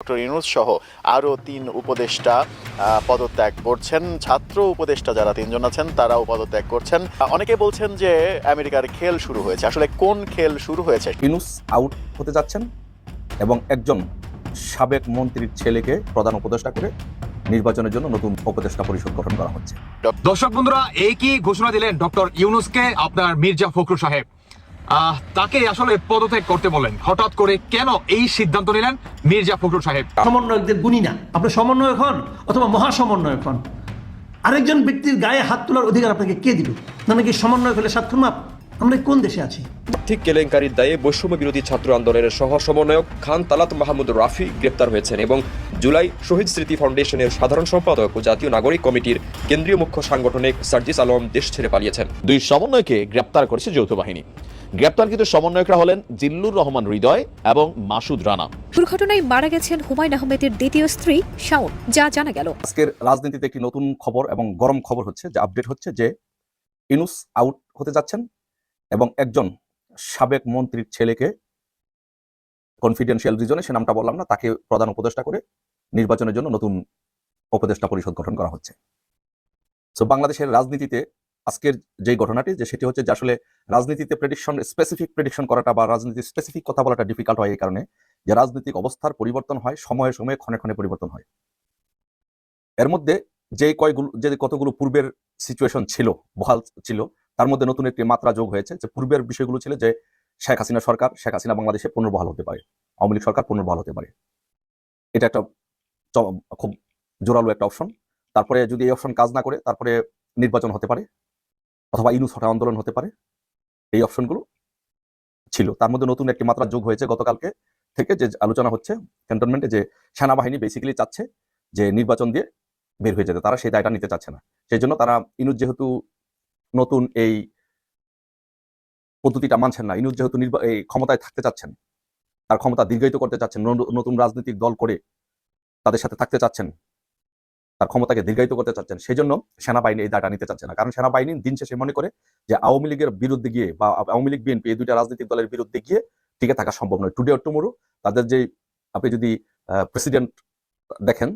Doctor Yunus সহ আরও তিন উপদেষ্টা পদত্যাগ করছেন। ছাত্র উপদেষ্টা যারা তিনজন আছেন তারাও পদত্যাগ করছেন। অনেকে বলছেন যে আমেরিকার খেল শুরু হয়েছে। আসলে কোন খেল শুরু হয়েছে? ইনুস আউট হতে যাচ্ছেন এবং একজন সাবেক মন্ত্রীর ছেলেকে প্রধান উপদেষ্টা করে নির্বাচনের জন্য নতুন উপদেষ্টা পরিষদ গঠন করা হচ্ছে। দর্শক বন্ধুরা এই কি ঘোষণা দিলেন ডক্টর ইউনুসকে আপনার মির্জা ফখরুল সাহেব? তাকে আসলে পদত্যাগ করতে বলেন হঠাৎ করে কেন এই সিদ্ধান্ত নিলেন মির্জা ফখরুল সাহেব? সমন্বয়কদের গুণী না। আপনি সমন্বয়ক হন অথবা মহাসমন্বয়ক হন। আরেকজন ব্যক্তির গায়ে হাত তোলার অধিকার আপনাকে কে দিল না নাকি সমন্বয়ক হলে স্বাক্ষর মাপ? আমরা কোন দেশে আছি? ঠিক কেলেঙ্কারির দায়ে বৈষম্য বিরোধী ছাত্র আন্দোলনের সহ সমন্বয়ক খান তালাত মাহমুদ রাফি গ্রেপ্তার হয়েছেন এবং জুলাই শহীদ স্মৃতি ফাউন্ডেশনের সাধারণ সম্পাদক ও জাতীয় নাগরিক কমিটির কেন্দ্রীয় মুখ্য সাংগঠনিক সার্জিস আলম দেশ ছেড়ে পালিয়েছেন। দুই সমন্বয়কে গ্রেপ্তার করেছে যৌথ বাহিনী। গ্রেপ্তারকৃত সমন্বয়করা হলেন জিল্লুর রহমান হৃদয় এবং মাসুদ রানা। দুর্ঘটনায় মারা গেছেন হুমায়ুন আহমেদের দ্বিতীয় স্ত্রী শাওন যা জানা গেল। আজকের রাজনীতিতে একটি নতুন খবর এবং গরম খবর হচ্ছে যে আপডেট হচ্ছে যে ইনুস আউট হতে যাচ্ছেন এবং একজন সাবেক মন্ত্রীর ছেলেকে কনফিডেন্সিয়াল রিজনে সে নামটা বললাম না তাকে প্রধান উপদেষ্টা করে নির্বাচনের জন্য নতুন উপদেষ্টা পরিষদ গঠন করা হচ্ছে। তো বাংলাদেশের রাজনীতিতে আজকের যে ঘটনাটি, যে সেটি হচ্ছে যে আসলে রাজনীতিতে প্রেডিকশন স্পেসিফিক প্রেডিকশন করাটা বা রাজনীতি স্পেসিফিক কথা বলাটা ডিফিকাল্ট হয় এই কারণে যে রাজনৈতিক অবস্থার পরিবর্তন হয়, সময়ে সময়ে ক্ষণে ক্ষণে পরিবর্তন হয়। এর মধ্যে যে কয়গুলো, যে কতগুলো পূর্বের সিচুয়েশন ছিল, বহাল ছিল, তার মধ্যে নতুন একটি মাত্রা যোগ হয়েছে যে পূর্বের বিষয়গুলো ছিল যে শেখ হাসিনা সরকার, শেখ হাসিনা বাংলাদেশে পুনর্বহাল হতে পারে, আওয়ামী লীগ সরকার পুনর্বহাল হতে পারে। এটা একটা খুব জোরালো একটা অপশন তারপরে যদি এই অপশন কাজ না করে, তারপরে নির্বাচন হতে পারে। অথবা ইনুস হটা আন্দোলন হতে পারে। এই অপশনগুলো ছিল। তার মধ্যে নতুন একটি মাত্রা যোগ হয়েছে গতকালকে থেকে, যে আলোচনা হচ্ছে ক্যান্টনমেন্টে যে সেনাবাহিনী বেসিক্যালি চাচ্ছে যে নির্বাচন দিয়ে বের হয়ে যেতে। তারা সেই দায়টা নিতে চাচ্ছে না। সেই জন্য তারা ইনুজ যেহেতু নতুন এই পদ্ধতিটা মানছেন না ইনুজ যেহেতু এই ক্ষমতায় থাকতে চাচ্ছেন, তার ক্ষমতা দীর্ঘায়িত করতে চাচ্ছেন, নতুন রাজনৈতিক দল করে তাদের সাথে থাকতে চাচ্ছেন তার ক্ষমতাকে দীর্ঘায়িত করতে চাচ্ছেন সেই জন্য সেনাবাহিনী এই দায়টা নিতে চাচ্ছে না। কারণ সেনাবাহিনী দিন শেষে মনে করে যে আওয়ামী লীগের বিরুদ্ধে গিয়ে বা আওয়ামী লীগ, বিএনপি এই দুইটা রাজনৈতিক দলের বিরুদ্ধে গিয়ে টিকে থাকা সম্ভব নয়। টুডে টুমোরো তাদের যে, আপনি যদি প্রেসিডেন্ট দেখেন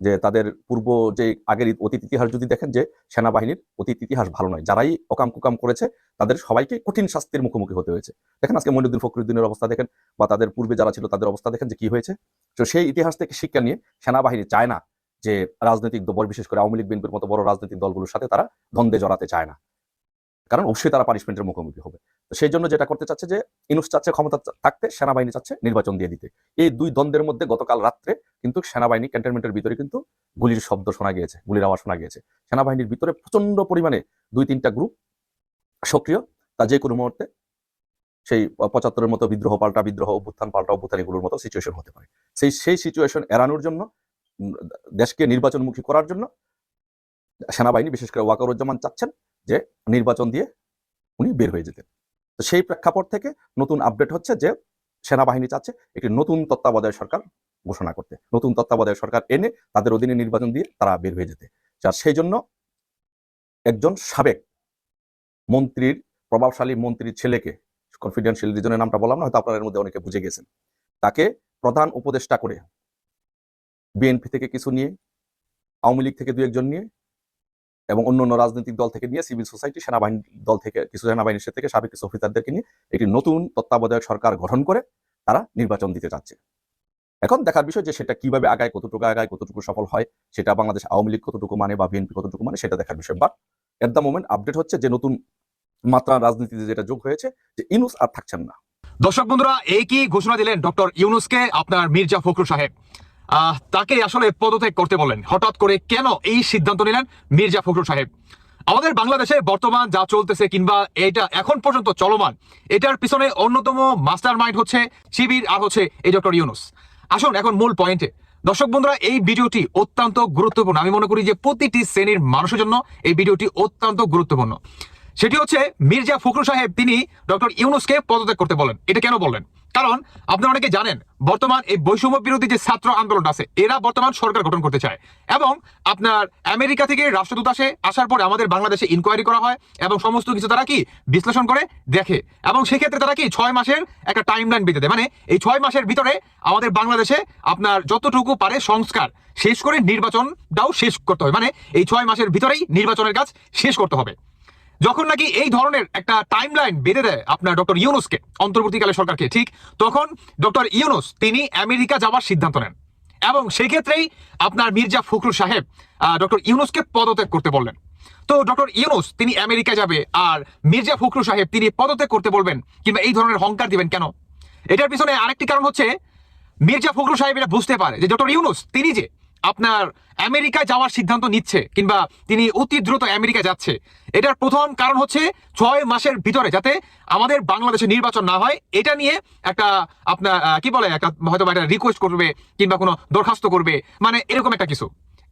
যে তাদের পূর্ব যে আগের অতীত ইতিহাস যদি দেখেন যে সেনাবাহিনীর অতীত ইতিহাস ভালো নয়, যারাই অকাম কুকাম করেছে তাদের সবাইকে কঠিন শাস্তির মুখোমুখি হতে হয়েছে। দেখেন আজকে মনিউদ্দিন ফখরুদ্দিনের অবস্থা দেখেন বা তাদের পূর্বে যারা ছিল তাদের অবস্থা দেখেন যে কি হয়েছে। তো সেই ইতিহাস থেকে শিক্ষা নিয়ে সেনাবাহিনী চায় না যে রাজনৈতিক দল বিশেষ করে আওয়ামী লীগ, বিএনপির মতো বড় রাজনৈতিক দলগুলোর সাথে তারা দ্বন্দ্বে জড়াতে চায় না। কারণ অবশ্যই তারা পানিশমেন্টের মুখোমুখি হবে। সেই জন্য যেটা করতে চাচ্ছে যে, ইনুস চাচ্ছে ক্ষমতা থাকতে, সেনাবাহিনী চাচ্ছে নির্বাচন দিয়ে দিতে। এই দুই দ্বন্দ্বের মধ্যে গতকাল রাত্রে কিন্তু সেনাবাহিনী ক্যান্টনমেন্টের ভিতরে কিন্তু গুলির শব্দ শোনা গিয়েছে, গুলির আওয়াজ শোনা গিয়েছে। সেনাবাহিনীর ভিতরে প্রচণ্ড পরিমাণে দুই তিনটা গ্রুপ সক্রিয়, তা যে কোনো মুহূর্তে সেই পঁচাত্তরের মতো বিদ্রোহ পাল্টা বিদ্রোহ, অভ্যুত্থান পাল্টা অভ্যুত্থান এগুলোর মতো সিচুয়েশন হতে পারে। সেই সেই সিচুয়েশন এড়ানোর জন্য দেশকে নির্বাচনমুখী করার জন্য সেনাবাহিনী, বিশেষ করে ওয়াকারুজ্জামান চাচ্ছেন যে নির্বাচন দিয়ে উনি বের হয়ে যেতেন। তো সেই প্রেক্ষাপট থেকে নতুন আপডেট হচ্ছে যে সেনাবাহিনী চাচ্ছে একটি নতুন তত্ত্বাবধায়ক সরকার ঘোষণা করতে। নতুন তত্ত্বাবধায়ক সরকার এনে তাদের অধীনে নির্বাচন দিয়ে তারা বের হয়ে যেতে। আর সেই জন্য একজন সাবেক মন্ত্রীর, প্রভাবশালী মন্ত্রীর ছেলেকে কনফিডেন্সিয়াল রিজনের নামটা বললাম না, হয়তো আপনারা এর মধ্যে অনেকে বুঝে গেছেন, তাকে প্রধান উপদেষ্টা করে বিএনপি থেকে কিছু নিয়ে, আওয়ামী লীগ থেকে দু একজন নিয়ে এবং অন্য অন্য রাজনৈতিক দল থেকে নিয়ে, সিভিল সোসাইটি, সেনাবাহিনী দল থেকে, কিছু সেনাবাহিনীর থেকে সাবেক কিছু অফিসারদেরকে নিয়ে একটি নতুন তত্ত্বাবধায়ক সরকার গঠন করে তারা নির্বাচন দিতে চাচ্ছে এখন দেখার বিষয় যে সেটা কীভাবে আগায়, কতটুকু আগায়, কতটুকু সফল হয়, সেটা বাংলাদেশ আওয়ামী লীগ কতটুকু মানে বা বিএনপি কতটুকু মানে সেটা দেখার বিষয়। But at the moment update হচ্ছে যে নতুন মাত্রা রাজনীতিতে যেটা যোগ হয়েছে যে ইনুস আর থাকছেন না। দর্শক বন্ধুরা, এই কি ঘোষণা দিলেন ডক্টর ইউনুসকে আপনার মির্জা ফখরুল সাহেব? তাকে আসলে পদত্যাগ করতে বলেন হঠাৎ করে কেন এই সিদ্ধান্ত নিলেন মির্জা ফখরুল সাহেব? আমাদের বাংলাদেশে বর্তমান যা চলতেছে কিংবা এটা এখন পর্যন্ত চলমান, এটার পিছনে অন্যতম মাস্টার মাইন্ড হচ্ছে শিবির আর হচ্ছে এই ডক্টর ইউনুস। আসুন এখন মূল পয়েন্টে। দর্শক বন্ধুরা, এই ভিডিওটি অত্যন্ত গুরুত্বপূর্ণ। আমি মনে করি যে প্রতিটি শ্রেণির মানুষের জন্য এই ভিডিওটি অত্যন্ত গুরুত্বপূর্ণ। সেটি হচ্ছে মির্জা ফখরুল সাহেব, তিনি ডক্টর ইউনুসকে পদত্যাগ করতে বলেন। এটা কেন বললেন? কারণ আপনারা অনেকে জানেন, বর্তমান এই বৈষম্য বিরোধী যে ছাত্র আন্দোলন আছে, এরা বর্তমান সরকার গঠন করতে চায়। এবং আপনার আমেরিকা থেকে রাষ্ট্রদূত আসে, আসার পরে আমাদের বাংলাদেশে ইনকোয়ারি করা হয় এবং সমস্ত কিছু তারা কি বিশ্লেষণ করে দেখে। এবং সেক্ষেত্রে তারা কি ছয় মাসের একটা টাইম লাইন বেঁধে দেয়। মানে এই ছয় মাসের ভিতরে আমাদের বাংলাদেশে আপনার যতটুকু পারে সংস্কার শেষ করে নির্বাচনটাও শেষ করতে হবে। মানে এই ছয় মাসের ভিতরেই নির্বাচনের কাজ শেষ করতে হবে। যখন নাকি এই ধরনের একটা টাইম লাইন বেঁধে দেয় আপনার ডক্টর ইউনুসকে, অন্তর্বর্তীকালে সরকারকে, ঠিক? তখন ডক্টর ইউনুস, তিনি আমেরিকা যাওয়ার সিদ্ধান্ত নেন। এবং সেক্ষেত্রেই আপনার মির্জা ফখরুল সাহেব ডক্টর ইউনুসকে পদত্যাগ করতে বললেন। তো ডক্টর ইউনুস, তিনি আমেরিকা যাবে আর মির্জা ফখরুল সাহেব, তিনি পদত্যাগ করতে বলবেন কিংবা এই ধরনের হংকার দিবেন কেন? এটার পিছনে আরেকটি কারণ হচ্ছে, মির্জা ফখরুল সাহেব এটা বুঝতে পারে যে ডক্টর ইউনুস, তিনি যে আপনার আমেরিকায় যাওয়ার সিদ্ধান্ত নিচ্ছে কিংবা তিনি অতি দ্রুত আমেরিকা যাচ্ছে। এটার প্রথম কারণ হচ্ছে ছয় মাসের ভিতরে যাতে আমাদের বাংলাদেশে নির্বাচন না হয়, এটা নিয়ে একটা আপনার কি বলে, একটা হয়তো একটা রিকোয়েস্ট করবে কিংবা কোনো দরখাস্ত করবে মানে এরকম একটা কিছু।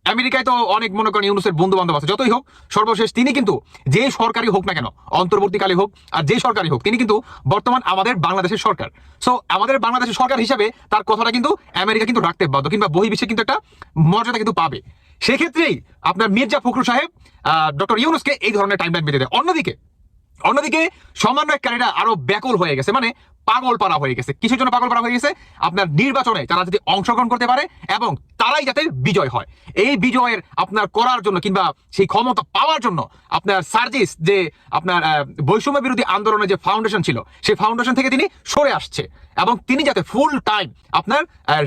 আমেরিকায় তো অনেক মনে করেন ইউনুসের বন্ধু বান্ধব আছে, যতই হোক, সর্বশেষ তিনি কিন্তু যে সরকারি হোক না কেন, অন্তর্বর্তীকালে হোক আর যে সরকারি হোক, তিনি কিন্তু বর্তমান আমাদের বাংলাদেশের সরকার। সো আমাদের বাংলাদেশের সরকার হিসাবে তার কথাটা কিন্তু আমেরিকা কিন্তু রাখতে বাধ্য, কিংবা বহির্বিশ্বে কিন্তু একটা মর্যাদা কিন্তু পাবে। সেক্ষেত্রেই আপনার মির্জা ফখরুল সাহেব ডক্টর ইউনুসকে এই ধরনের টাইমলাইন বেঁধে দেয়। অন্যদিকে অন্যদিকে সমন্বয়কারীরা আরও ব্যাকুল হয়ে গেছে মানে পাগল পাড়া হয়ে গেছে। কিছুর জন্য পাগল পাড়া হয়ে গেছে? আপনার নির্বাচনে তারা যদি অংশগ্রহণ করতে পারে এবং তারাই যাতে বিজয় হয়। এই বিজয়ের আপনার করার জন্য কিংবা সেই ক্ষমতা পাওয়ার জন্য আপনার সার্জিস যে আপনার বৈষম্য বিরোধী আন্দোলনের যে ফাউন্ডেশন ছিল, সেই ফাউন্ডেশন থেকে তিনি সরে আসছে। এবং তিনি যাতে ফুল টাইম আপনার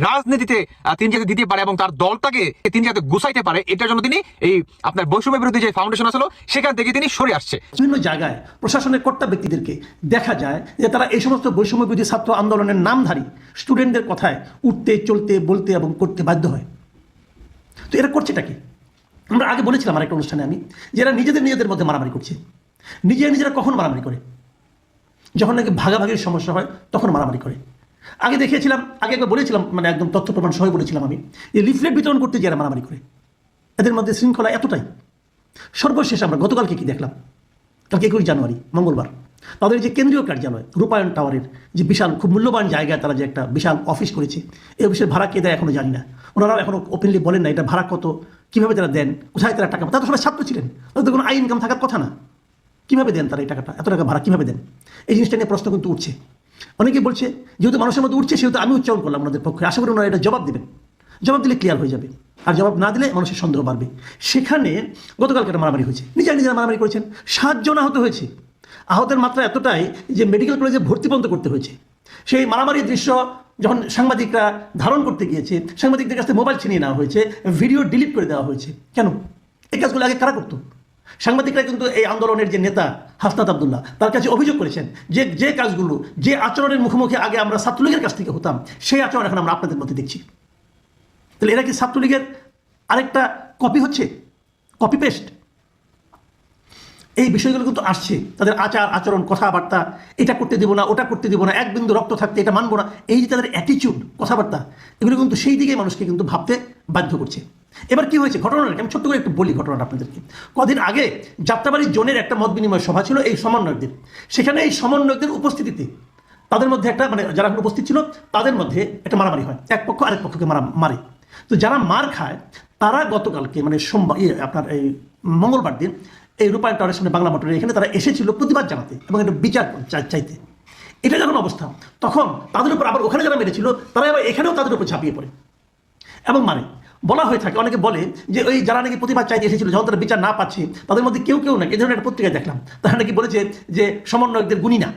রাজনীতিতে তিনি যাতে দিতে পারে এবং তার দলটাকে তিনি যাতে গুছাইতে পারে, এটার জন্য তিনি এই আপনার বৈষম্য বিরোধী যে ফাউন্ডেশন আসলো, সেখান থেকে তিনি সরে আসছে। বিভিন্ন জায়গায় প্রশাসনের কর্তা ব্যক্তিদেরকে দেখা যায় যে তারা এই সমস্ত বৈষম্য বিরোধী ছাত্র আন্দোলনের নামধারী স্টুডেন্টদের কথায় উঠতে, চলতে, বলতে এবং করতে বাধ্য হয়। তো এরা করছেটা কি? আমরা আগে বলেছিলাম আরেকটা অনুষ্ঠানে আমি যে এরা নিজেদের নিজেদের মধ্যে মারামারি করছে। নিজেরা নিজেরা কখন মারামারি করে? যখন নাকি ভাগাভাগির সমস্যা হয়, তখন মারামারি করে। আগে দেখিয়েছিলাম, আগে একবার বলেছিলাম মানে একদম তথ্য প্রমাণ সহ বলেছিলাম আমি, যে লিফলেট বিতরণ করতে যারা মারামারি করে। এদের মধ্যে শৃঙ্খলা এতটাই। সর্বশেষ আমরা গতকালকে কি দেখলাম? কালকে একুশ জানুয়ারি, মঙ্গলবার। তাদের যে কেন্দ্রীয় কার্যালয়, রূপায়ণ টাওয়ারের যে বিশাল, খুব মূল্যবান জায়গায় তারা যে একটা বিশাল অফিস করেছে, এই অফিসের ভাড়া কে দেয় এখনও জানি না। ওনারাও এখনও ওপেনলি বলেন না, এটা ভাড়া কত, কীভাবে তারা দেন, কোথায় তারা টাকা তারা তো সবাই ছাত্র ছিলেন, তাদের কোনো আই ইনকাম থাকার কথা না। কীভাবে দেন তারা এই টাকাটা, এত টাকা ভাড়া কীভাবে দেন? এই জিনিসটা নিয়ে প্রশ্ন কিন্তু উঠছে। অনেকে বলছে, যেহেতু মানুষের মধ্যে উঠছে, সেহেতু আমি উচ্চারণ করলাম ওনাদের পক্ষে, আশা করি ওনারা এটা জবাব দেবেন। জবাব দিলে ক্লিয়ার হয়ে যাবে। আর জবাব না দিলে মানুষের সন্দেহ বাড়বে। সেখানে গতকালকে একটা মারামারি হয়েছে। নিজেরা নিজেরা মারামারি করেছেন, সাতজন আহত হয়েছে। আহতের মাত্রা এতটাই যে মেডিকেল কলেজে ভর্তি পর্যন্ত করতে হয়েছে। সেই মারামারির দৃশ্য যখন সাংবাদিকরা ধারণ করতে গিয়েছে, সাংবাদিকদের কাছে মোবাইল ছিনিয়ে নেওয়া হয়েছে ভিডিও ডিলিট করে দেওয়া হয়েছে। কেন? এই কাজগুলো আগে কারা করতো? সাংবাদিকরা কিন্তু এই আন্দোলনের যে নেতা হাসনাত আবদুল্লাহ, তার কাছে অভিযোগ করেছেন যে যে কাজগুলো, যে আচরণের মুখোমুখি আগে আমরা ছাত্রলীগের কাছ থেকে হতাম, সেই আচরণ এখন আমরা আপনাদের মধ্যে দেখছি। তাহলে এরা কি ছাত্রলীগের আরেকটা কপি হচ্ছে? কপি পেস্ট এই বিষয়গুলো কিন্তু আসছে। তাদের আচার, আচরণ, কথাবার্তা, এটা করতে দিব না, ওটা করতে দিব না, এক বিন্দু রক্ত থাকতে এটা মানবো না, এই যে তাদের অ্যাটিচিউড কথাবার্তা, এগুলো কিন্তু সেই দিকে মানুষকে কিন্তু ভাবতে বাধ্য করছে। এবার কি হয়েছে? ঘটনাটা আমি ছোট্ট করে একটু বলি ঘটনাটা আপনাদেরকে। কদিন আগে যাত্রাবাড়ির জোনের একটা মত বিনিময় সভা ছিল এই সমন্বয়কদের। সেখানে এই সমন্বয়কদের উপস্থিতিতে তাদের মধ্যে একটা মানে যারা উপস্থিত ছিল, তাদের মধ্যে একটা মারামারি হয়। এক পক্ষ আরেক পক্ষকে মারা, মারে। তো যারা মার খায়, তারা গতকালকে মানে সোমবার ইয়ে আপনার এই মঙ্গলবার দিন এই রূপায়ণ টাওয়ারের সামনে বাংলা মোটরের এখানে তারা এসেছিল প্রতিবাদ জানাতে এবং একটা বিচার চাইতে। এটা যখন অবস্থা, তখন তাদের উপর আবার ওখানে যারা মেরেছিল, তারা আবার এখানেও তাদের উপর ঝাঁপিয়ে পড়ে। এবং মানে বলা হয়ে থাকে, অনেকে বলে যে ওই যারা নাকি প্রতিবাদ চাইতে এসেছিল, যখন তারা বিচার না পাচ্ছে, তাদের মধ্যে কেউ কেউ নাকি এই ধরনের একটা পত্রিকায় দেখলাম। তারা নাকি বলেছে যে সমন্বয়কদের গুণী না।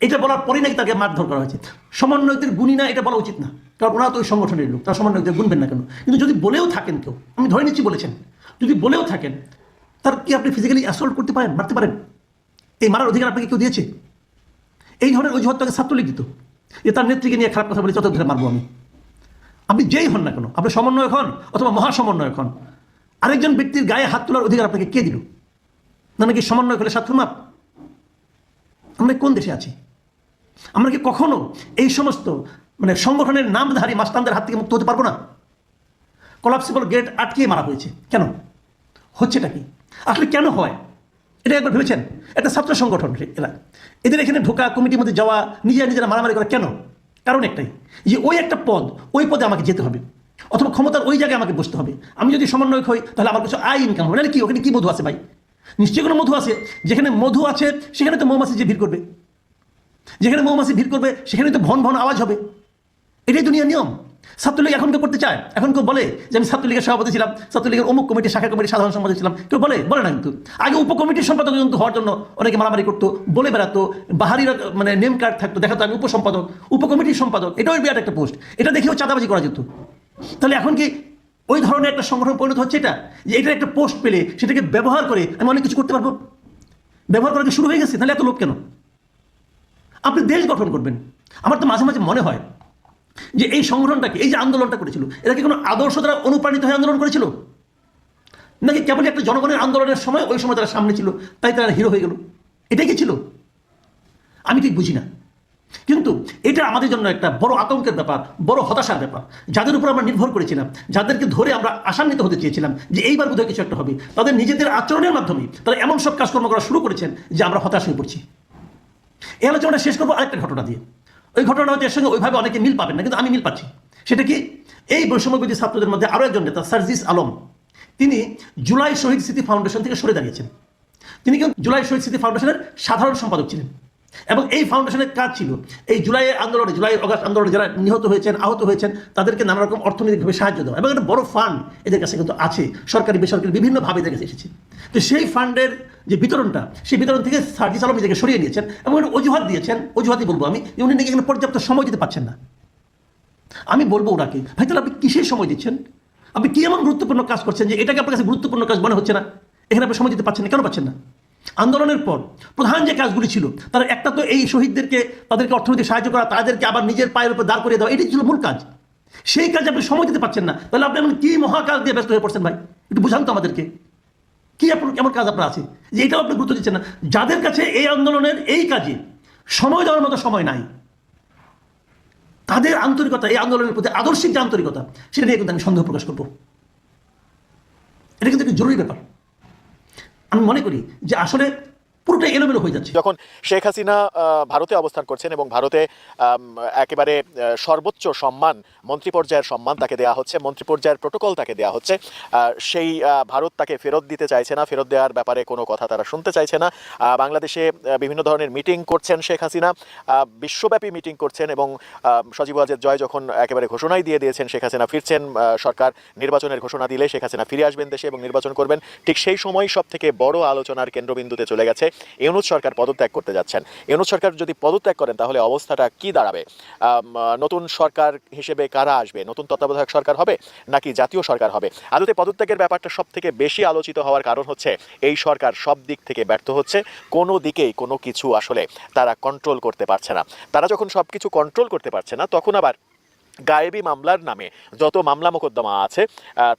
এটা বলার পরেই নাকি তাকে মারধর করা হয়েছে। সমন্বয়কদের গুণী না, এটা বলা উচিত না। কারণ ওনারা তো ওই সংগঠনের লোক, তারা সমন্বয়কদের গুনবেন না কেন? কিন্তু যদি বলেও থাকেন কেউ, আমি ধরে নিচ্ছি বলেছেন, যদি বলেও থাকেন তার কি আপনি ফিজিক্যালি অ্যাসল্ট করতে পারেন, মারতে পারেন? এই মারার অধিকার আপনাকে কেউ দিয়েছে? এই ধরনের অজুহাত তাকে ছাত্রলীগ দিত যে তার নেত্রীকে নিয়ে খারাপ কথা বলে যত ধরে মারবো আমি। আপনি যেই হন না কেন? আপনি সমন্বয়ক হন অথবা মহাসমন্বয়ক হন? আরেকজন ব্যক্তির গায়ে হাত তোলার অধিকার আপনাকে কে দিল? না নাকি সমন্বয় হলে সাত মাপ? আমরা কোন দেশে আছি? আমরা কি কখনো এই সমস্ত মানে সংগঠনের নামধারী মাস্তানদের হাত থেকে মুক্ত হতে পারব না? কলাপসিবল গেট আটকিয়ে মারা হয়েছে। কেন? হচ্ছেটা কি? আসলে কেন হয়? এটা একবার ভেবেছেন? একটা ছাত্র সংগঠন এরা। এদের এখানে ঢোকা, কমিটির মধ্যে যাওয়া, নিজেরা নিজেরা মারামারি করা, কেন? কারণ একটাই, যে ওই একটা পদ, ওই পদে আমাকে যেতে হবে। অথবা ক্ষমতার ওই জায়গায় আমাকে বসতে হবে। আমি যদি সমন্বয়ক হই, তাহলে আমার কিছু আয় ইনকাম হবে। নাহলে কি, ওখানে কি মধু আছে ভাই? নিশ্চয়ই কোনো মধু আছে। যেখানে মধু আছে, সেখানে তো মৌমাছি যে ভিড় করবে। যেখানে মৌমাছি ভিড় করবে, সেখানে তো ভন ভন আওয়াজ হবে। এটাই দুনিয়ার নিয়ম। ছাত্রলীগ এখন কেউ করতে চায়? এখন কেউ বলে যে আমি ছাত্রলীগের সভাপতি ছিলাম, ছাত্রলীগের অমুক কমিটি, শাখা কমিটির সাধারণ সম্পাদক ছিলাম। কেউ বলে? বলে না কিন্তু। আগে উপকমিটির সম্পাদক কিন্তু হওয়ার জন্য অনেকে মারামারি করতো, বলে বেড়াতো, বাহারির মানে নেম কার্ড থাকতো, দেখাতো আমি উপসম্পাদক, উপকমিটির সম্পাদক। এটাও বিরাট একটা পোস্ট এটা দেখেও চাঁদাবাজি করা যেত। তাহলে এখন কি ওই ধরনের একটা সংগঠন পরিণত হচ্ছে এটা? যে এটা একটা পোস্ট পেলে সেটাকে ব্যবহার করে আমি অনেক কিছু করতে পারব? ব্যবহার করা শুরু হয়ে গেছে? তাহলে এত লোক কেন? আপনি দেশ গঠন করবেন। আমার তো মাঝে মাঝে মনে হয় যে এই সংগঠনটাকে এই যে আন্দোলনটা করেছিল এরা কি কোনো আদর্শ দ্বারা অনুপ্রাণিত হয়ে আন্দোলন করেছিল? নাকি কেবল একটা জনগণের আন্দোলনের সময় ওই সময় তারা সামনে ছিল, তাই তারা হিরো হয়ে গেল? এটাই কি ছিল? আমি ঠিক বুঝি না। কিন্তু এটা আমাদের জন্য একটা বড় আতঙ্কের ব্যাপার, বড় হতাশার ব্যাপার। যাদের উপর আমরা নির্ভর করেছিলাম, যাদেরকে ধরে আমরা আশান্বিত হতে চেয়েছিলাম যে এইবার বোধহয় কিছু একটা হবে, তাদের নিজেদের আচরণের মাধ্যমে তারা এমন সব কাজকর্ম করা শুরু করেছেন যে আমরা হতাশ হয়ে পড়ছি। এই আলোচনাটা শেষ করব আরেকটা ঘটনা দিয়ে। ওই ঘটনা হয়তো এর সঙ্গে ওইভাবে অনেকে মিল পাবেন না, কিন্তু আমি মিল পাচ্ছি। সেটা কি? এই বৈষম্যবিধি ছাত্রদের মধ্যে আরও একজন নেতা, সার্জিস আলম, তিনি জুলাই শহীদ স্মৃতি ফাউন্ডেশন থেকে সরে দাঁড়িয়েছেন। তিনি কিন্তু জুলাই শহীদ স্মৃতি ফাউন্ডেশনের সাধারণ সম্পাদক ছিলেন। এবং এই ফাউন্ডেশনের কাজ ছিল। এই জুলাই আন্দোলনে, জুলাই, অগাস্ট আন্দোলনে যারা নিহত হয়েছেন, আহত হয়েছেন, তাদেরকে নানা রকম অর্থনৈতিকভাবে সাহায্য দেওয়া। এবং একটা বড় ফান্ড এদের কাছে কিন্তু আছে। সরকারি, বেসরকারি বিভিন্নভাবে এদের কাছে এসেছে। তো সেই ফান্ডের যে বিতরণটা, সেই বিতরণ থেকে সার্জিস আলম নিজেকে সরিয়ে নিয়েছেন এবং একটা অজুহাত দিয়েছেন। অজুহাতই বলব আমি যে উনি এখানে পর্যাপ্ত সময় দিতে পারছেন না। আমি বলব ওনাকে, ভাই তাহলে আপনি কিসের সময় দিচ্ছেন? আপনি কি এমন গুরুত্বপূর্ণ কাজ করছেন যে এটাকে আপনার কাছে গুরুত্বপূর্ণ কাজ মনে হচ্ছে না? এখানে আপনি সময় দিতে পারছেন না, কেন পাচ্ছেন না? আন্দোলনের পর প্রধান যে কাজগুলি ছিল, তার একটা তো এই শহীদদেরকে, তাদেরকে অর্থনৈতিক সাহায্য করা, তাদেরকে আবার নিজের পায়ের উপর দাঁড় করিয়ে দেওয়া, এটাই ছিল মূল কাজ। সেই কাজে আপনি সময় দিতে পারছেন না। তাহলে আপনি এমন কি মহাকাজ দিয়ে ব্যস্ত হয়ে পড়ছেন ভাই? একটু বুঝান তো আমাদেরকে। কি আপনার কেমন কাজ আপনার আছে? যে এটাও আপনি গুরুত্ব দিচ্ছেন না। যাদের কাছে এই আন্দোলনের, এই কাজে সময় দেওয়ার মতো সময় নাই, তাদের আন্তরিকতা, এই আন্দোলনের প্রতি আদর্শিক যে আন্তরিকতা, সেটা নিয়ে কিন্তু আমি সন্দেহ প্রকাশ করব। এটা কিন্তু একটা জরুরি ব্যাপার। আমি মনে করি যে আসলে পুরোটাই এলোমেলো হয়ে যাচ্ছে। যখন শেখ হাসিনা ভারতে অবস্থান করছেন এবং ভারতে একেবারে সর্বোচ্চ সম্মান, মন্ত্রী পর্যায়ের সম্মান তাকে দেওয়া হচ্ছে, মন্ত্রী পর্যায়ের প্রোটোকল তাকে দেওয়া হচ্ছে সেই ভারত তাকে ফেরত দিতে চাইছে না, ফেরত দেওয়ার ব্যাপারে কোনো কথা তারা শুনতে চাইছে না। বাংলাদেশে বিভিন্ন ধরনের মিটিং করছেন শেখ হাসিনা বিশ্বব্যাপী মিটিং করছেন এবং সজীব ওয়াজেদ জয় যখন একেবারে ঘোষণাই দিয়ে দিয়েছেন শেখ হাসিনা ফিরছেন সরকার নির্বাচনের ঘোষণা দিলে শেখ হাসিনা ফিরে আসবেন দেশে এবং নির্বাচন করবেন, ঠিক সেই সময় সব থেকে বড় আলোচনার কেন্দ্রবিন্দুতে চলে গেছে ইউনুস সরকার পদত্যাগ করতে যাচ্ছেন। ইউনুস সরকার যদি পদত্যাগ করেন, তাহলে অবস্থাটা কি দাঁড়াবে? নতুন সরকার হিসেবে কারা আসবে? নতুন তত্ত্বাবধায়ক সরকার হবে নাকি জাতীয় সরকার হবে? আদতে পদত্যাগের ব্যাপারটা সব থেকে বেশি আলোচিত হওয়ার কারণ হচ্ছে, এই সরকার সব দিক থেকে ব্যর্থ হচ্ছে। কোনো দিকেই কোনো কিছু আসলে তারা কন্ট্রোল করতে পারছে না। তারা যখন সব কিছু কন্ট্রোল করতে পারছে না, তখন আবার গায়েবী মামলার নামে যত মামলা মোকদ্দমা আছে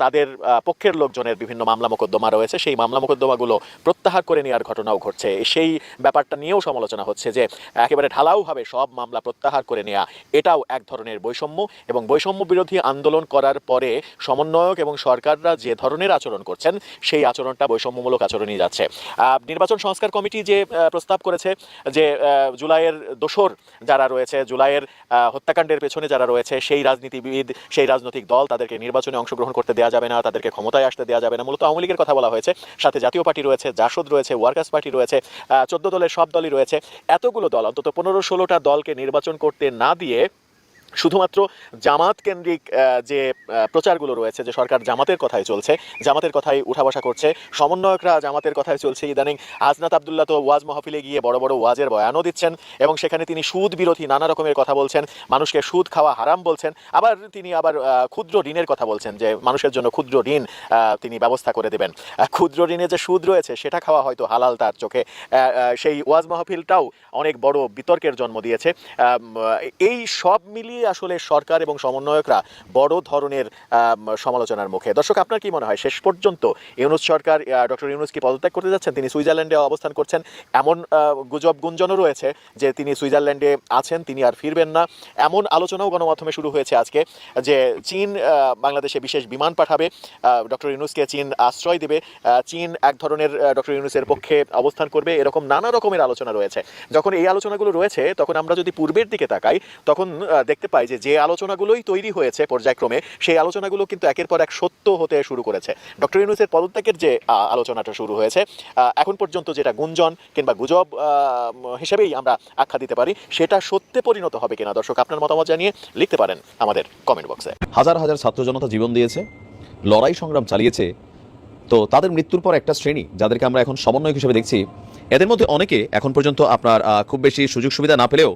তাদের পক্ষের লোকজনের বিভিন্ন মামলা মোকদ্দমা রয়েছে। সেই মামলা মোকদ্দমাগুলো প্রত্যাহার করে নেওয়ার ঘটনাও ঘটছে। সেই ব্যাপারটা নিয়েও সমালোচনা হচ্ছে যে, একেবারে ঢালাওভাবে সব মামলা প্রত্যাহার করে নেওয়া এটাও এক ধরনের বৈষম্য এবং বৈষম্য বিরোধী আন্দোলন করার পরে সমন্বয়ক এবং সরকাররা যে ধরনের আচরণ করছেন, সেই আচরণটা বৈষম্যমূলক আচরণই যাচ্ছে। নির্বাচন সংস্কার কমিটি যে প্রস্তাব করেছে যে জুলাইয়ের দোসর যারা রয়েছে, জুলাইয়ের হত্যাকাণ্ডের পেছনে যারা রয়েছে সেই রাজনীতিবিদ, সেই রাজনৈতিক দল তাদেরকে নির্বাচনে অংশগ্রহণ করতে দেওয়া যাবে না, তাদেরকে ক্ষমতায় আসতে দেওয়া যাবে না। মূলত আওয়ামী লীগের কথা বলা হয়েছে। সাথে জাতীয় পার্টি রয়েছে, জাসদ রয়েছে, ওয়ার্কার্স পার্টি রয়েছে চোদ্দ দলের সব দলই রয়েছে। এতগুলো দল, অন্তত পনেরো ষোলোটা দলকে নির্বাচন করতে না দিয়ে শুধুমাত্র জামাত কেন্দ্রিক যে প্রচারগুলো রয়েছে, যে সরকার জামাতের কথাই চলছে, জামাতের কথাই উঠা বসা করছে, সমন্বয়করা জামাতের কথাই চলছে ইদানিং। হাজনাত আবদুল্লাহ তো ওয়াজ মহফিলে গিয়ে বড় বড় ওয়াজের বয়ানও দিচ্ছেন এবং সেখানে তিনি সুদ বিরোধী নানা রকমের কথা বলছেন, মানুষকে সুদ খাওয়া হারাম বলছেন, আবার তিনি আবার ক্ষুদ্র ঋণের কথা বলছেন যে, মানুষের জন্য ক্ষুদ্র ঋণ তিনি ব্যবস্থা করে দেবেন। ক্ষুদ্র ঋণে যে সুদ রয়েছে, সেটা খাওয়া হয়তো হালাল তার চোখে। সেই ওয়াজ মাহফিলটাও অনেক বড় বিতর্কের জন্ম দিয়েছে। এই সব মিলিয়ে আসলে সরকার এবং সমন্বয়করা বড় ধরনের সমালোচনার মুখে। দর্শক, আপনার কি মনে হয়? শেষ পর্যন্ত ইউনুস সরকার ডক্টর ইউনুস কি পদত্যাগ করতে যাচ্ছেন? তিনি সুইজারল্যান্ডে অবস্থান করছেন। এমন গুজব গুঞ্জনও রয়েছে যে তিনি সুইজারল্যান্ডে আছেন, তিনি আর ফিরবেন না। এমন আলোচনাও গণমাধ্যমে শুরু হয়েছে আজকে যে চীন বাংলাদেশে বিশেষ বিমান পাঠাবে। ডক্টর ইউনুসকে চীন আশ্রয় দেবে। চীন এক ধরনের ডক্টর ইউনুসের পক্ষে অবস্থান করবে। এরকম নানা রকমের আলোচনা রয়েছে। যখন এই আলোচনাগুলো রয়েছে, তখন আমরা যদি পূর্বের দিকে তাকাই, তখন দেখতে পাই যে যে আলোচনাগুলোই তৈরি হয়েছে পর্যায়ক্রমে, সেই আলোচনাগুলো কিন্তু একের পর এক সত্য হতে শুরু করেছে। ডক্টর ইউনুসের পদত্যাগের যে আলোচনাটা শুরু হয়েছে এখন পর্যন্ত যেটা গুঞ্জন কিংবা গুজব হিসেবেই আমরা আখ্যা দিতে পারি, সেটা সত্যে পরিণত হবে কিনা? দর্শক, আপনার মতামত জানিয়ে লিখতে পারেন আমাদের কমেন্ট বক্সে হাজার হাজার ছাত্র জনতা জীবন দিয়েছে, লড়াই সংগ্রাম চালিয়েছে, তো তাদের মৃত্যুর পর একটা শ্রেণি, যাদেরকে আমরা এখন সমন্বয়ক হিসেবে দেখছি, এদের মধ্যে অনেকে এখন পর্যন্ত আপনার খুব বেশি সুযোগ সুবিধা না পেলেও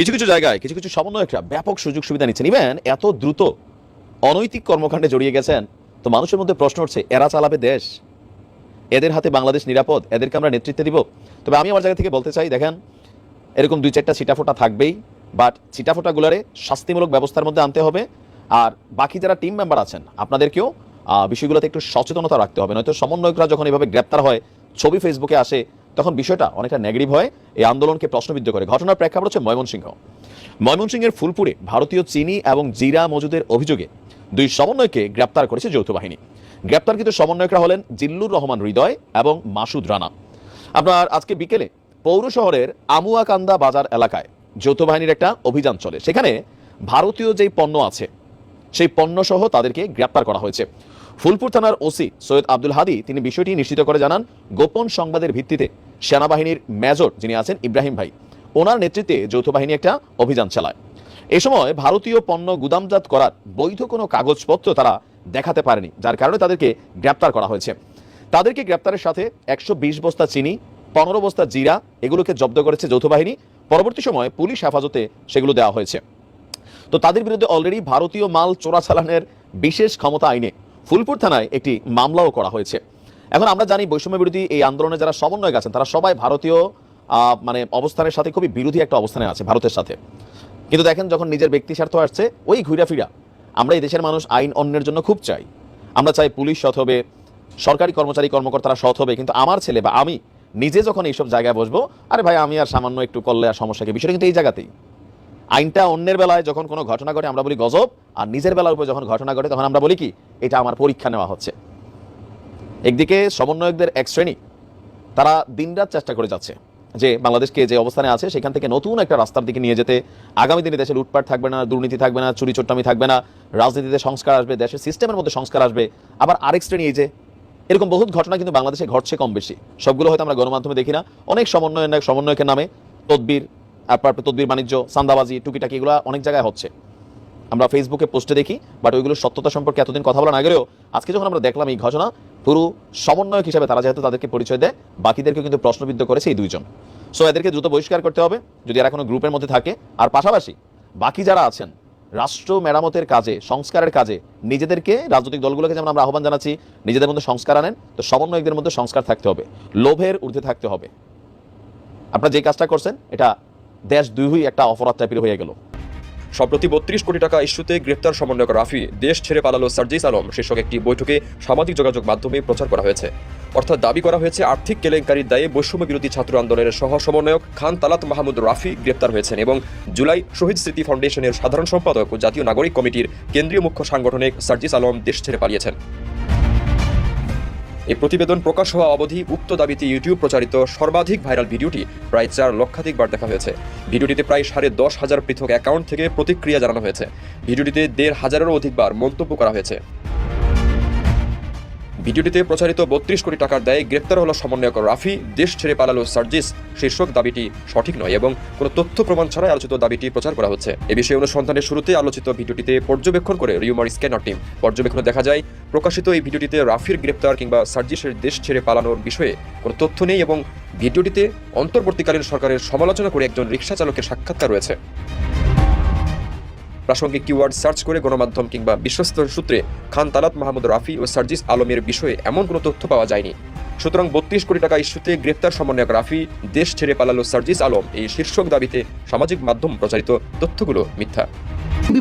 কিছু কিছু জায়গায় কিছু কিছু সমন্বয়করা ব্যাপক সুযোগ সুবিধা নিচ্ছেন। ইভেন এত দ্রুত অনৈতিক কর্মকাণ্ডে জড়িয়ে গেছেন, তো মানুষের মধ্যে প্রশ্ন উঠছে, এরা চালাবে দেশ? এদের হাতে বাংলাদেশ নিরাপদ, এদেরকে আমরা নেতৃত্ব দিব? তবে আমি আমার জায়গা থেকে বলতে চাই, দেখেন, এরকম দুই চারটা ছিটাফোটা থাকবেই বাট ছিটাফোটাগুলারে শাস্তিমূলক ব্যবস্থার মধ্যে আনতে হবে, আর বাকি যারা টিম মেম্বার আছেন, আপনাদেরকেও বিষয়গুলোতে একটু সচেতনতা রাখতে হবে। নয়তো সমন্বয়করা যখন এভাবে গ্রেপ্তার হয়, ছবি ফেসবুকে আসে তখন বিষয়টা অনেকটা নেগেটিভ হয়। এই আন্দোলনকে প্রশ্নবিদ্ধ করে। ঘটনার প্রেক্ষাপট হচ্ছে ময়মনসিংহ। ময়মনসিংহের ফুলপুরে ভারতীয় চিনি এবং জিরা মজুদের অভিযোগে দুই সমন্বয়কে গ্রেপ্তার করেছে যৌথ বাহিনী। গ্রেপ্তারকৃত সমন্বয়করা হলেন জিল্লুর রহমান হৃদয় এবং মাসুদ রানা। আপনার আজকে বিকেলে পৌর শহরের আমুয়াকান্দা বাজার এলাকায় যৌথ বাহিনীর একটা অভিযান চলে। সেখানে ভারতীয় যেই পণ্য আছে, সেই পণ্য সহ তাদেরকে গ্রেপ্তার করা হয়েছে। ফুলপুর থানার ওসি সৈয়দ আব্দুল হাদি তিনি বিষয়টি নিশ্চিত করে জানান, গোপন সংবাদের ভিত্তিতে সেনাবাহিনীর মেজর যিনি আছেন ইব্রাহিম ভাই, ওনার নেতৃত্বে যৌথ বাহিনী একটা অভিযান চালায়। এ সময় ভারতীয় পণ্য গুদামজাত করার বৈধ কোনো কাগজপত্র তারা দেখাতে পারেনি, যার কারণে তাদেরকে গ্রেপ্তার করা হয়েছে। তাদেরকে গ্রেপ্তারের সাথে একশো বিশ বস্তা চিনি, পনেরো বস্তা জিরা, এগুলোকে জব্দ করেছে যৌথ বাহিনী। পরবর্তী সময়ে পুলিশ হেফাজতে সেগুলো দেওয়া হয়েছে। তো তাদের বিরুদ্ধে অলরেডি ভারতীয় মাল চোরাচালানের বিশেষ ক্ষমতা আইনে ফুলপুর থানায় একটি মামলাও করা হয়েছে। এখন আমরা জানি বৈষম্য বিরোধী এই আন্দোলনে যারা সমন্বয় আছেন, তারা সবাই ভারতীয় মানে অবস্থানের সাথে খুবই বিরোধী একটা অবস্থানে আছে ভারতের সাথে। কিন্তু দেখেন যখন নিজের ব্যক্তি স্বার্থ আসছে, ওই ঘুরা ফিরা আমরা এই দেশের মানুষ আইন অন্যের জন্য খুব চাই। আমরা চাই পুলিশ সৎ হবে, সরকারি কর্মচারী কর্মকর্তারা সৎ হবে, কিন্তু আমার ছেলে বা আমি নিজে যখন এইসব জায়গায় বসবো, আরে ভাই আমি আর সামান্য একটু করলে আর সমস্যা কি? বিষয়টা কিন্তু এই জায়গাতেই। আইনটা অন্যের বেলায় যখন কোনো ঘটনা ঘটে, আমরা বলি গজব, আর নিজের বেলার উপর যখন ঘটনা ঘটে, তখন আমরা বলি কি? এটা আমার পরীক্ষা নেওয়া হচ্ছে। একদিকে সমন্বয়কদের এক শ্রেণি, তারা দিনরাত চেষ্টা করে যাচ্ছে যে বাংলাদেশকে যে অবস্থানে আছে, সেখান থেকে নতুন একটা রাস্তার দিকে নিয়ে যেতে। আগামী দিনে দেশে লুটপাট থাকবে না, দুর্নীতি থাকবে না, চুরি চট্টামি থাকবে না, রাজনীতিতে সংস্কার আসবে, দেশের সিস্টেমের মধ্যে সংস্কার আসবে। আবার আরেক শ্রেণি এই যে, এরকম বহুত ঘটনা কিন্তু বাংলাদেশে ঘটছে কম বেশি। সবগুলো হয়তো আমরা গণমাধ্যমে দেখি না। অনেক সমন্বয় সমন্বয়কের নামে তদবির তারপর তদবির, বাণিজ্য, সান্দাবাজি, টুকিটাকি, এগুলো অনেক জায়গায় হচ্ছে। আমরা ফেসবুকে পোস্টে দেখি বাট ওইগুলো সত্যতা সম্পর্কে এতদিন কথা বলা না গেলেও আজকে যখন আমরা দেখলাম এই ঘটনা, পুরো সমন্বয়ক হিসাবে তারা যেহেতু তাদেরকে পরিচয় দেয় বাকিদেরকে কিন্তু প্রশ্নবিদ্ধ করেছে এই দুইজন। সো এদেরকে দ্রুত বহিষ্কার করতে হবে, যদি এরা কোনো গ্রুপের মধ্যে থাকে। আর পাশাপাশি বাকি যারা আছেন, রাষ্ট্র মেরামতের কাজে, সংস্কারের কাজে, নিজেদেরকে, রাজনৈতিক দলগুলোকে যেমন আমরা আহ্বান জানাচ্ছি, নিজেদের মধ্যে সংস্কার আনেন, তো সমন্বয়কদের মধ্যে সংস্কার থাকতে হবে, লোভের ঊর্ধ্বে থাকতে হবে। আপনারা যে কাজটা করছেন, এটা দেশ দুই একটা অপরাধ টাইপের হয়ে গেল। সম্প্রতি বত্রিশ কোটি টাকা ইস্যুতে গ্রেপ্তার সমন্বয়ক রাফি দেশ ছেড়ে পালালো সার্জিস আলম। শীর্ষক একটি বৈঠকে সামাজিক যোগাযোগ মাধ্যমে প্রচার করা হয়েছে। অর্থাৎ দাবি করা হয়েছে, আর্থিক কেলেঙ্কারির দায়ে বৈষম্য বিরোধী ছাত্র আন্দোলনের সহ সমন্বয়ক খান তালাত মাহমুদ রাফি গ্রেপ্তার হয়েছেন এবং জুলাই শহীদ স্মৃতি ফাউন্ডেশনের সাধারণ সম্পাদক ও জাতীয় নাগরিক কমিটির কেন্দ্রীয় মুখ্য সাংগঠনিক সার্জিস আলম দেশ ছেড়ে পালিয়েছেন। এই প্রতিবেদন প্রকাশ হওয়া অবধি উক্ত দাবিতে ইউটিউব প্রচারিত সর্বাধিক ভাইরাল ভিডিওটি প্রায় চার লক্ষাধিক বার দেখা হয়েছে। ভিডিওটিতে প্রায় সাড়ে দশ হাজার পৃথক অ্যাকাউন্ট থেকে প্রতিক্রিয়া জানানো হয়েছে। ভিডিওটিতে দেড় হাজারেরও অধিক বার মন্তব্য করা হয়েছে। ভিডিওটিতে প্রচারিত বত্রিশ কোটি টাকার দায়ে গ্রেপ্তার হলো সমন্বয়ক রাফি, দেশ ছেড়ে পালালো সার্জিস। শীর্ষক দাবিটি সঠিক নয় এবং কোনো তথ্য প্রমাণ ছাড়াই আলোচিত দাবিটি প্রচার করা হচ্ছে। এ বিষয়ে অনুসন্ধানের শুরুতে আলোচিত ভিডিওটিতে পর্যবেক্ষণ করে রিউমার স্ক্যানার টিম। পর্যবেক্ষণে দেখা যায় প্রকাশিত এই ভিডিওটিতে রাফির গ্রেপ্তার কিংবা সার্জিসের দেশ ছেড়ে পালানোর বিষয়ে কোনো তথ্য নেই এবং ভিডিওটিতে অন্তর্বর্তীকালীন সরকারের সমালোচনা করে একজন রিক্সা চালকের সাক্ষাৎকার রয়েছে। প্রাসঙ্গিক কিওয়ার্ড সার্চ করে গণমাধ্যম কিংবা বিশ্বস্ত সূত্রে খান তালাত মাহমুদ রাফি ও সার্জিস আলমের বিষয়ে এমন কোনো তথ্য পাওয়া যায়নি। সুতরাং বত্রিশ কোটি টাকা ইস্যুতে গ্রেপ্তার সমন্বয়ক রাফি দেশ ছেড়ে পালালো সার্জিস আলম। এই শীর্ষক দাবিতে সামাজিক মাধ্যম প্রচারিত তথ্যগুলো মিথ্যা।